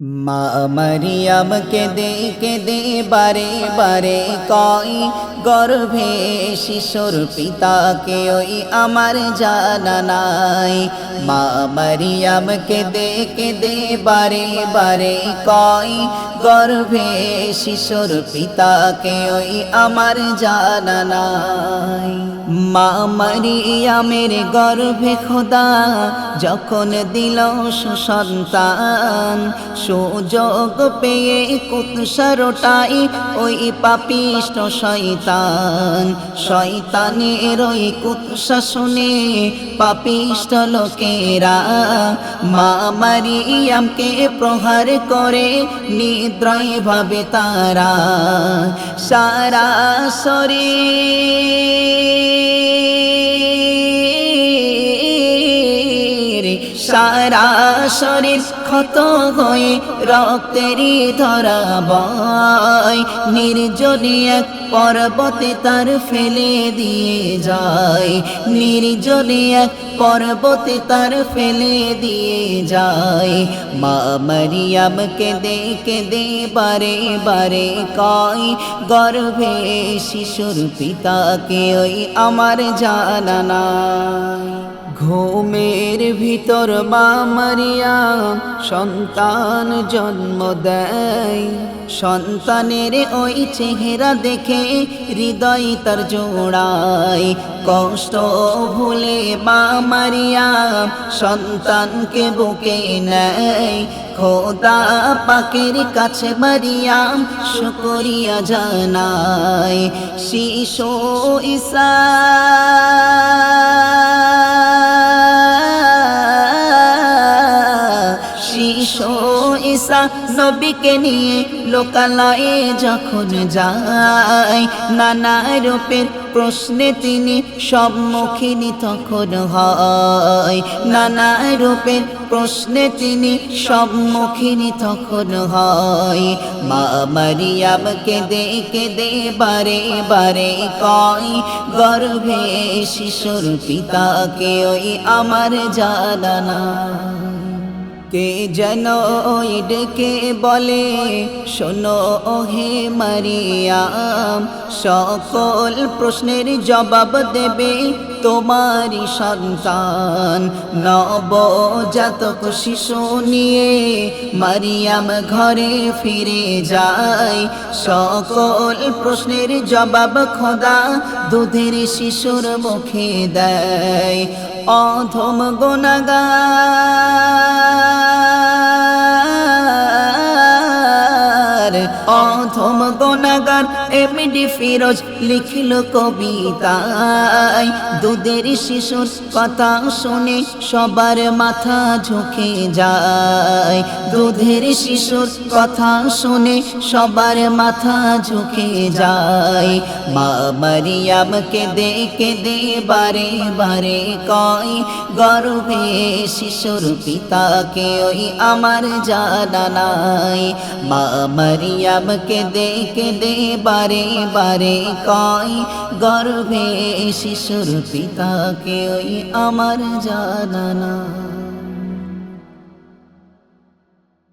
মা মরিয়ম কেঁদে কেঁদে বারে বারে কই গর্ভে শিশুর পিতাকে ওই আমার জানা নাই। মা মরিয়ম কেঁদে কেঁদে বারে বারে কই গর্ভে শিশুর পিতাকে ওই আমার জানা নাই। মা মরিয়ামের গর্ভে খোদা যখন দিল সুসন্তান সুযোগ পেয়ে কুৎসারটাই ওই পাপিষ্ট শয়তান। শয়তানের ওই কুৎসা শুনে পাপিষ্ট লোকেরা। মা মারিয়ামকে প্রহার করে নিদ্রয় ভাবে তারা। সারা শরীর সারা শরীর ক্ষত হয়ে রক্তেরই ধরা বয় নির্জনে এক পর্বতে তার ফেলে দিয়ে যায়। নির্জনে এক পর্বতে তার ফেলে দিয়ে যায়। মা মরিয়াম কেঁদে কেঁদে বারে বারে কয়, গর্ভে শিশুর পিতাকে ওই আমার জানা নাই ঘুমের ভিতর মা মারিয়াম সন্তান জন্ম দেয়। সন্তানের ওই চেহারা দেখে হৃদয় তার জোড়ায়। কষ্ট ভুলে মা মারিয়াম সন্তানকে বুকে নেয়। খোদা পাকের কাছে মারিয়াম শুকরিয়া জানায়। শিশু ঈসা ঈসা নবীকে নিয়ে লোকালয়ে যখন যায়, নানা রূপের প্রশ্নে তিনি সম্মুখীন তখন হয়। নানা রূপের প্রশ্নে তিনি সম্মুখীন তখন হয়। মা মারিয়ামকে দেখে দে বারে বারে কয়, গর্ভে শিশুর পিতাকে ওই আমার জানা কে যেন ওই ডেকে বলে, শোনো ওহে মারিয়াম সকল প্রশ্নের জবাব দেবে তোমারই সন্তান। নবজাতক শিশু নিয়ে মারিয়াম ঘরে ফিরে যায়। সকল প্রশ্নের জবাব খোদা দুধের শিশুর মুখে দেয়। অধম গোনাগার অধম গোনাগার এমডি ফিরোজ লিখিল কবিতায়। দুধের শিশুর কথা শুনে সবার মাথা ঝুঁকে যায়। দুধের শিশুর কথা শুনে সবার মাথা ঝুঁকে যায়। মা মারিয়ামকে দে বারে বারে কয়, গর্ভে শিশুর পিতাকে ওই আমার জানা নাই। মা মারিয়ামকে দেখে দে বারে বারে কয় গর্ভে শিশুর পিতাকে ওই আমার জানা